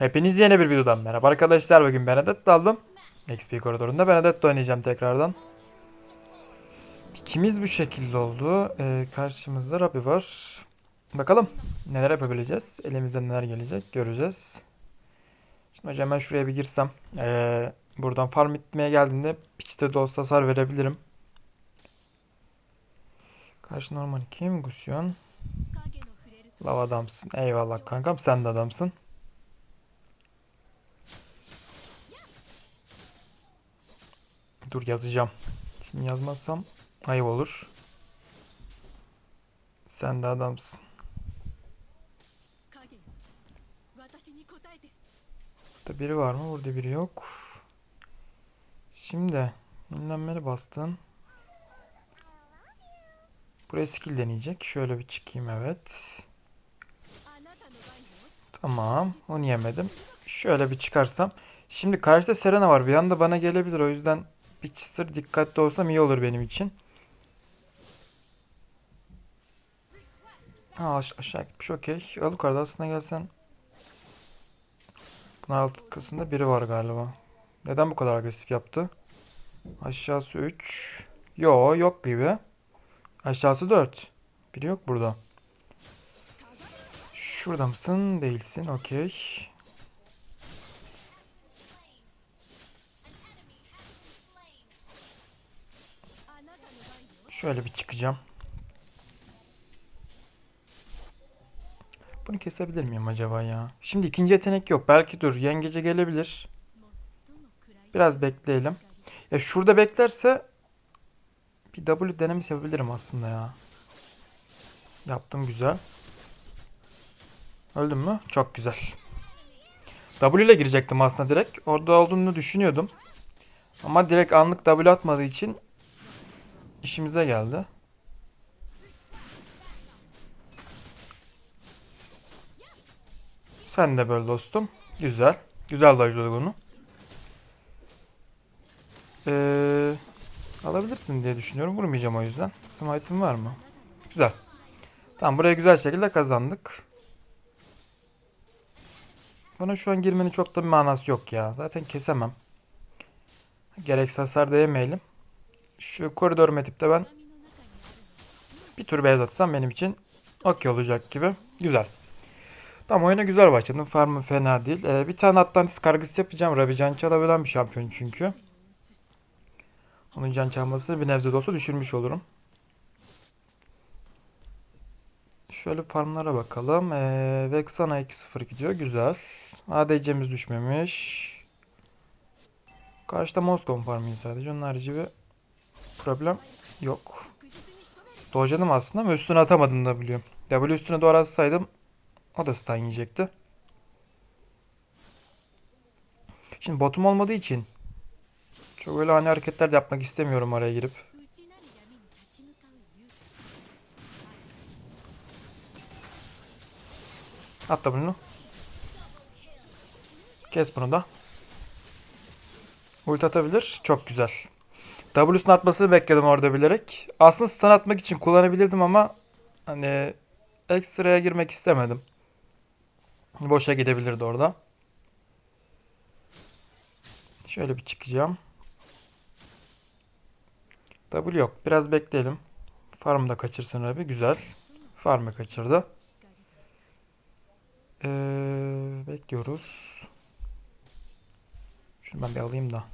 Hepiniz yeni bir videodan merhaba arkadaşlar. Bugün Benedetta aldım. XP koridorunda Benedetta oynayacağım tekrardan. İkimiz bu şekilde oldu. Ee, karşımızda Rabbi var. Bakalım neler yapabileceğiz. Elimizden neler gelecek göreceğiz. Şimdi hocam ben şuraya bir girsem. Ee, buradan farm bitmeye geldiğinde piçte de olsa hasar verebilirim. Karşı normal kim? Gusyon. Lav adamsın. Eyvallah kankam sen de adamsın. Dur yazacağım. Şimdi yazmazsam ayıp olur. Sen de adamsın. Burada biri var mı? Burada biri yok. Şimdi minlenmeli bastın. Buraya skill deneyecek. Şöyle bir çıkayım evet. Tamam. Onu yemedim. Şöyle bir çıkarsam. Şimdi karşıda Serena var. Bir anda bana gelebilir. O yüzden bir çıtır dikkatli olsam iyi olur benim için. Ha aş- aşağı gitmiş okey. Al yukarıda aslında gelsen. Bunun alt kısmında biri var galiba. Neden bu kadar agresif yaptı? Aşağısı 3. Yo yok gibi. Aşağısı 4. Biri yok burada. Şurada mısın? Değilsin. Okey. Şöyle bir çıkacağım. Bunu kesebilir miyim acaba ya? Şimdi ikinci yetenek yok. Belki dur yengece gelebilir. Biraz bekleyelim. Ya şurada beklerse bir W denemesi yapabilirim aslında ya. Yaptım güzel. Öldüm mü? Çok güzel. W ile girecektim aslında direkt. Orada olduğunu düşünüyordum. Ama direkt anlık W atmadığı için işimize geldi. Sen de böyle dostum. Güzel. Güzel dojladık onu. Ee, alabilirsin diye düşünüyorum. Vurmayacağım o yüzden. Smite'ın var mı? Güzel. Tamam buraya güzel şekilde kazandık. Bana şu an girmenin çok da bir manası yok ya. Zaten kesemem. Gereksiz hasar da yemeyelim. Şu koridor metipte ben bir tur beyaz atsam benim için okey olacak gibi. Güzel. Tamam oyuna güzel başladım. Farmı fena değil. Ee, bir tane Atlantis kargısı yapacağım. Rabi can çalabilen bir şampiyon çünkü. Onun can çalması bir nebze olsa düşürmüş olurum. Şöyle farmlara bakalım. Ee, Vexana 2-0 gidiyor. Güzel. ADC'miz düşmemiş. Karşıda Moscon farmıyız sadece. Onun harici bir problem yok. Dojladım aslında ama üstüne atamadım da biliyorum. W üstüne doğru atsaydım o da stun yiyecekti. Şimdi botum olmadığı için çok öyle hani hareketler yapmak istemiyorum araya girip. At da bunu. Kes bunu da. Ulti atabilir. Çok güzel. W'sunu atmasını bekledim orada bilerek. Aslında stun atmak için kullanabilirdim ama hani ekstraya girmek istemedim. Boşa gidebilirdi orada. Şöyle bir çıkacağım. W yok. Biraz bekleyelim. Farmı da kaçırsın abi. Güzel. Farmı kaçırdı. Ee, bekliyoruz. Şunu ben bir alayım da.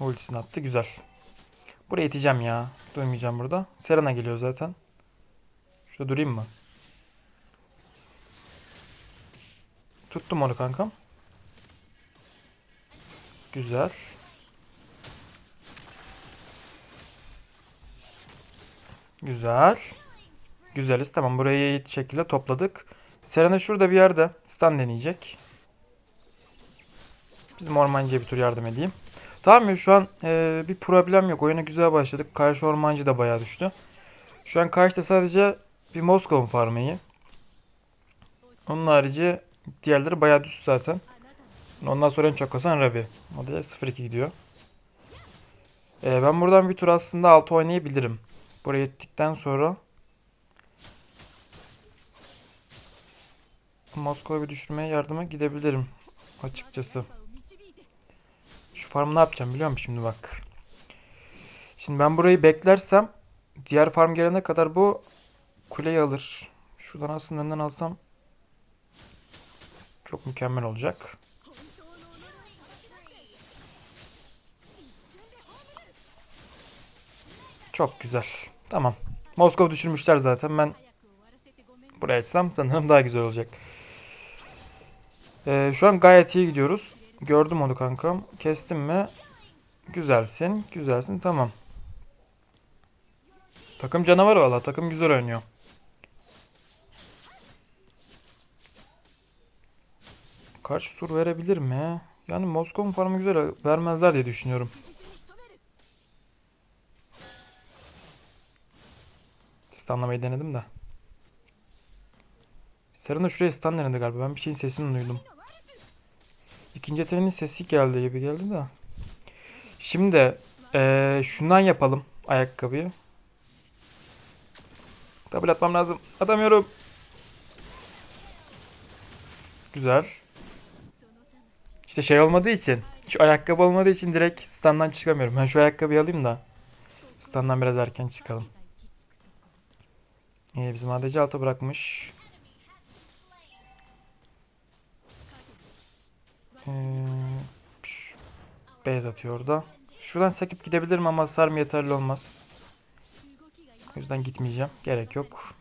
Ultisini attı. Güzel. Buraya iteceğim ya. Duymayacağım burada. Serena geliyor zaten. Şurada durayım mı? Tuttum onu kankam. Güzel. Güzel. Güzeliz. Tamam burayı iyi şekilde topladık. Serena şurada bir yerde stun deneyecek. Bizim ormancıya bir tur yardım edeyim. Tamam ya şu an e, bir problem yok. Oyuna güzel başladık. Karşı ormancı da bayağı düştü. Şu an karşıda sadece bir Moskova farmı iyi. Onun harici diğerleri bayağı düştü zaten. Ondan sonra en çok kasan Rabi. O da 0-2 gidiyor. E, ben buradan bir tur aslında 6 oynayabilirim. Buraya gittikten sonra Moskova bir düşürmeye yardıma gidebilirim. 我 Açıkçası farmı ne yapacağım biliyor musun şimdi bak. Şimdi ben burayı beklersem diğer farm gelene kadar bu kuleyi alır. Şuradan aslında önden alsam çok mükemmel olacak. Çok güzel. Tamam. Moskova düşürmüşler zaten. Ben buraya açsam sanırım daha güzel olacak. Ee, şu an gayet iyi gidiyoruz. Gördüm onu kankam. Kestim mi? Güzelsin. Güzelsin. Tamam. Takım canavar valla. Takım güzel oynuyor. Kaç sur verebilir mi? Yani Moskova farmı güzel vermezler diye düşünüyorum. Stunlamayı denedim de. Serena şuraya stun denedi galiba. Ben bir şeyin sesini duydum. İkinci yeteneğinin sesi geldi gibi geldi de. Şimdi eee, şundan yapalım ayakkabıyı. Double atmam lazım. Atamıyorum. Güzel. İşte şey olmadığı için. Şu ayakkabı olmadığı için direkt standdan çıkamıyorum. Ben şu ayakkabıyı alayım da. Standdan biraz erken çıkalım. İyi bizim ADC altı bırakmış. Hmm, base atıyor orada. Şuradan sekip gidebilirim ama sarım yeterli olmaz. O yüzden gitmeyeceğim. Gerek yok.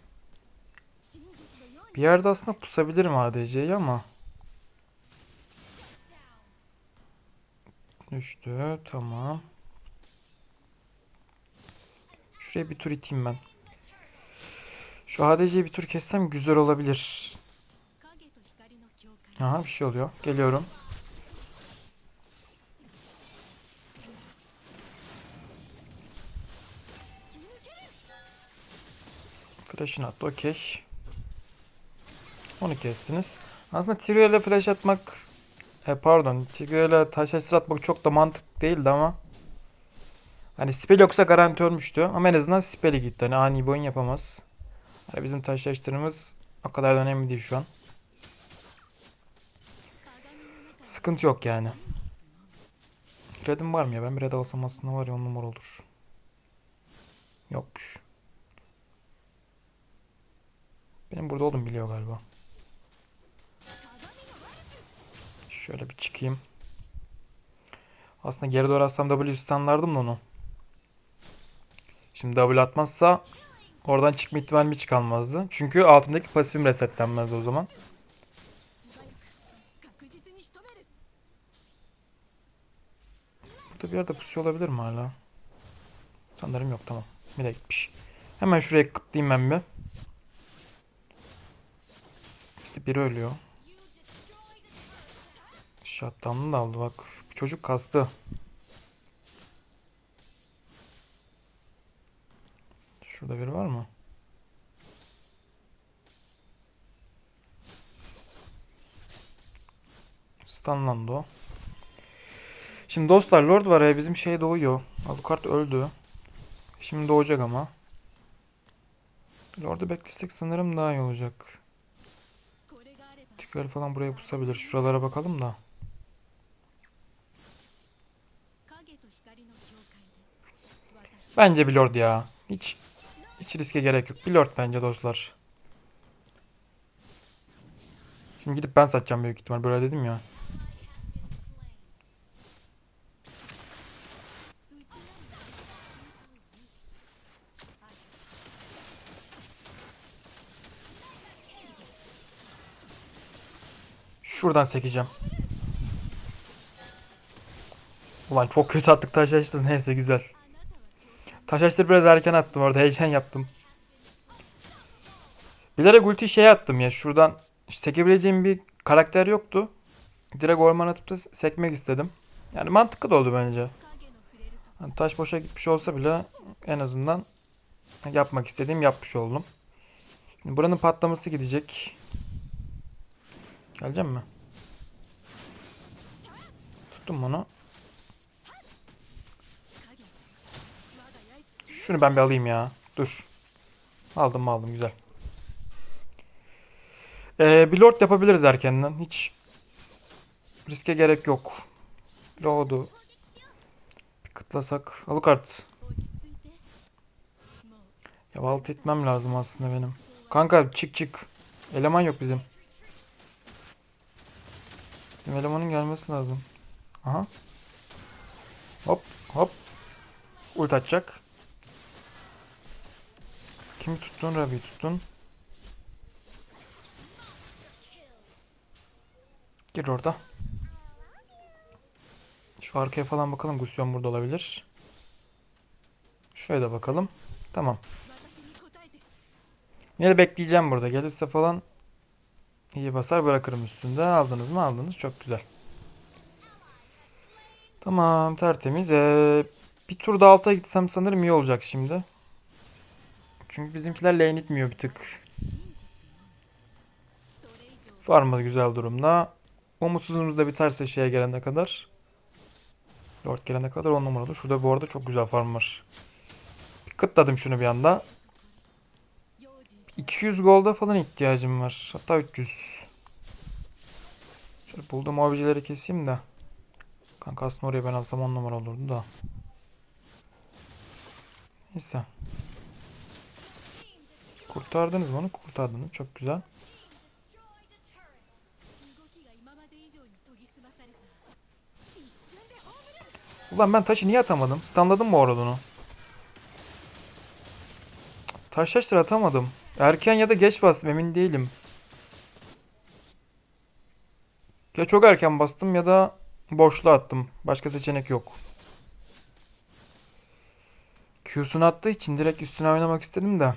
Bir yerde aslında pusabilirim ADC'yi ama. Düştü. Tamam. Şuraya bir tur iteyim ben. Şu ADC'yi bir tur kessem güzel olabilir. Aha bir şey oluyor. Geliyorum. Peşinat okey. Onu kestiniz. Aslında Tyrion'e flash atmak e, pardon Tyrion'e taş esir atmak çok da mantık değildi ama Hani spell yoksa garanti ölmüştü ama en azından spell'i gitti. Hani ani bir oyun yapamaz. Yani bizim taşlaştırımız o kadar da önemli değil şu an. Sıkıntı yok yani. Red'im var mı ya? Ben bir red alsam aslında var ya on numara olur. Yokmuş. Benim burada oğlum biliyor galiba. Şöyle bir çıkayım. Aslında geri doğru atsam W standlardım onu. Şimdi W atmazsa oradan çıkma ihtimalim hiç kalmazdı. Çünkü altımdaki pasifim resetlenmezdi o zaman. Burada bir yerde pusu olabilir mi hala? Sanırım yok tamam. Bir de gitmiş. Hemen şuraya kıtlayayım ben bir. İşte biri ölüyor. Shutdown'u da aldı bak. Çocuk kastı. Şurada biri var mı? Stunlandı o. Şimdi dostlar Lord var ya bizim şey doğuyor. Alucard öldü. Şimdi doğacak ama. Lord'u beklesek sanırım daha iyi olacak. Rakipler falan buraya pusabilir. Şuralara bakalım da. Bence Blord ya. Hiç hiç riske gerek yok. Blord bence dostlar. Şimdi gidip ben satacağım büyük ihtimal. Böyle dedim ya. Şuradan sekeceğim. Ulan çok kötü attık taş açtı. Neyse güzel. Taş açtı biraz erken attım orada. Heyecan yaptım. Bilerek ulti şey attım ya. Şuradan sekebileceğim bir karakter yoktu. Direkt orman atıp da sekmek istedim. Yani mantıklı da oldu bence. Yani taş boşa gitmiş olsa bile en azından yapmak istediğim yapmış oldum. Şimdi buranın patlaması gidecek. Gelecek mi? Tuttum bunu. Şunu ben bir alayım ya. Dur. Aldım aldım güzel. Ee, bir lord yapabiliriz erkenden. Hiç riske gerek yok. Lord'u kıtlasak. Alıkart. Ya alt etmem lazım aslında benim. Kanka çık çık. Eleman yok bizim. Bizim elemanın gelmesi lazım. Aha. Hop hop. Ult atacak. Kimi tuttun? Rabi'yi tuttun. Gir orada. Şu arkaya falan bakalım. Gusyon burada olabilir. Şöyle de bakalım. Tamam. Yine bekleyeceğim burada. Gelirse falan İyi basar bırakırım üstünde. Aldınız mı? Aldınız. Çok güzel. Tamam tertemiz. Ee, bir tur da alta gitsem sanırım iyi olacak şimdi. Çünkü bizimkiler lane itmiyor bir tık. Farma güzel durumda. Umutsuzluğumuz da biterse şeye gelene kadar. Lord gelene kadar on numaralı. Şurada bu arada çok güzel farm var. Bir kıtladım şunu bir anda. 200 golda falan ihtiyacım var. Hatta 300. Şöyle bulduğum avcıları keseyim de. Kanka aslında oraya ben alsam 10 numara olurdu da. Neyse. Kurtardınız mı onu? Kurtardınız. Çok güzel. Ulan ben taşı niye atamadım? Standladım mı orada onu? Taş taştır atamadım. Erken ya da geç bastım emin değilim. Ya çok erken bastım ya da boşluğa attım. Başka seçenek yok. Q'sunu attığı için direkt üstüne oynamak istedim de.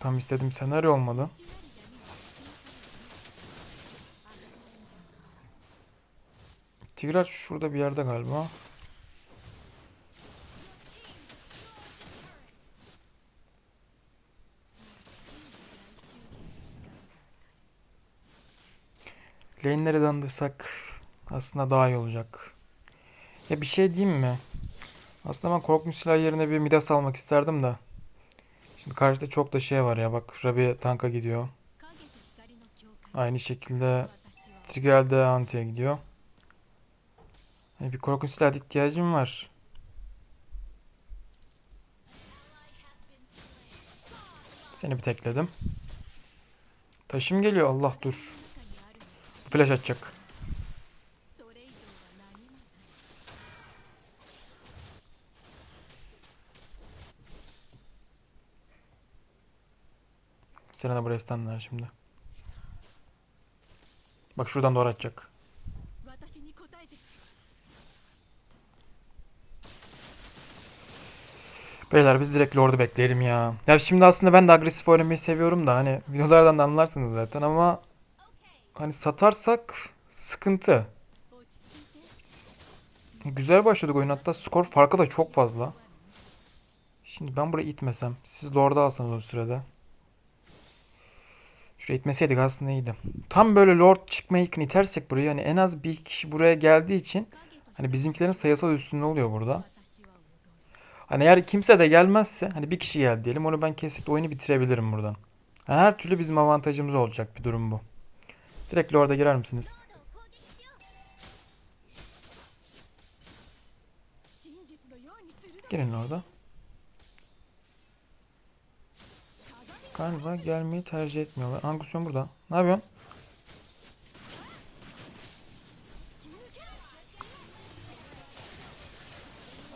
Tam istediğim senaryo olmadı. Tigrat şurada bir yerde galiba. Lane'lere dandırsak aslında daha iyi olacak. Ya bir şey diyeyim mi? Aslında ben korkmuş silah yerine bir Midas almak isterdim de. Şimdi karşıda çok da şey var ya bak Rabia tanka gidiyor. Aynı şekilde Trigel de Anti'ye gidiyor. Yani bir korkunç silah ihtiyacım var. Seni bir tekledim. Taşım geliyor Allah dur. Flash atacak. Serena buraya standlar şimdi. Bak şuradan doğru atacak. Beyler biz direkt Lord'u bekleyelim ya. Ya şimdi aslında ben de agresif oynamayı seviyorum da hani videolardan da anlarsınız zaten ama hani satarsak sıkıntı. Güzel başladık oyun. Hatta skor farkı da çok fazla. Şimdi ben buraya itmesem. Siz Lord'a alsanız o sırada. Şuraya itmeseydik aslında iyiydi. Tam böyle Lord çıkmaya yakın itersek buraya hani en az bir kişi buraya geldiği için hani bizimkilerin sayısal üstünde oluyor burada. Hani eğer kimse de gelmezse hani bir kişi geldi diyelim onu ben kesip oyunu bitirebilirim buradan. Yani her türlü bizim avantajımız olacak bir durum bu. Direkt Lord'a girer misiniz? Girin Lord'a. Galiba gelmeyi tercih etmiyorlar. Angusyon burada. Ne yapıyorsun?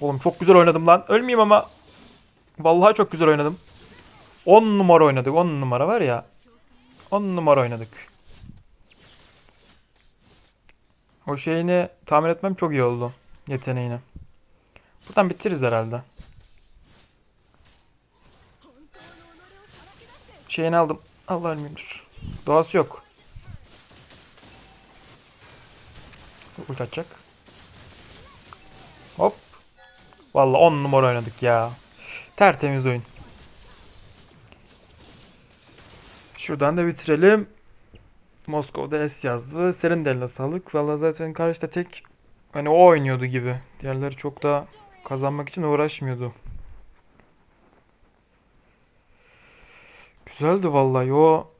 Oğlum çok güzel oynadım lan. Ölmeyeyim ama. Vallahi çok güzel oynadım. 10 numara oynadık. 10 numara var ya. 10 numara oynadık. O şeyini tamir etmem çok iyi oldu. Yeteneğini. Buradan bitiririz herhalde. Şeyini aldım. Allah ölmüyordur. Doğası yok. Ult atacak. Hop. Valla 10 numara oynadık ya. Tertemiz oyun. Şuradan da bitirelim. Moskova'da S yazdı. Senin de eline sağlık. Vallahi zaten karşıda tek hani o oynuyordu gibi. Diğerleri çok da kazanmak için uğraşmıyordu. Güzeldi vallahi. O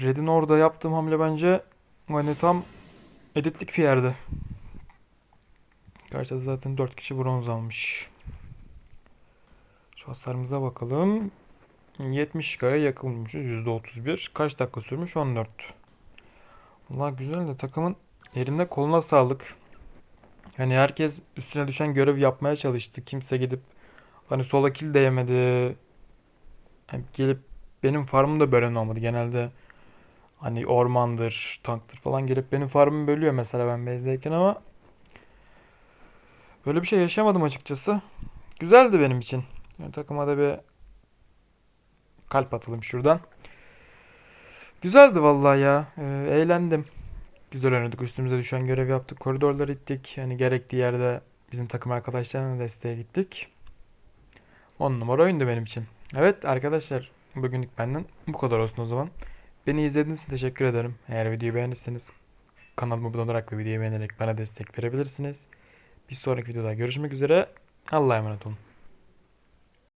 Red'in orada yaptığım hamle bence hani tam editlik bir yerde. Karşıda zaten 4 kişi bronz almış. Şu hasarımıza bakalım. 70k'ya yakınmışız. %31. Kaç dakika sürmüş? 14. Valla güzel de takımın eline koluna sağlık. Hani herkes üstüne düşen görev yapmaya çalıştı. Kimse gidip hani sola kill de yemedi. Hani gelip benim farmım da bölen olmadı. Genelde hani ormandır, tanktır falan gelip benim farmımı bölüyor mesela ben base'deyken ama böyle bir şey yaşamadım açıkçası. Güzeldi benim için. Yani takıma da bir kalp atalım şuradan. Güzeldi vallahi ya. Ee, eğlendim. Güzel oynadık. Üstümüze düşen görev yaptık. Koridorları ittik. Yani gerektiği yerde bizim takım arkadaşlarına desteğe gittik. 10 numara oyundu benim için. Evet arkadaşlar bugünlük benden bu kadar olsun o zaman. Beni izlediğiniz için teşekkür ederim. Eğer videoyu beğendiyseniz kanalıma abone olarak ve videoyu beğenerek bana destek verebilirsiniz. Bir sonraki videoda görüşmek üzere. Allah'a emanet olun.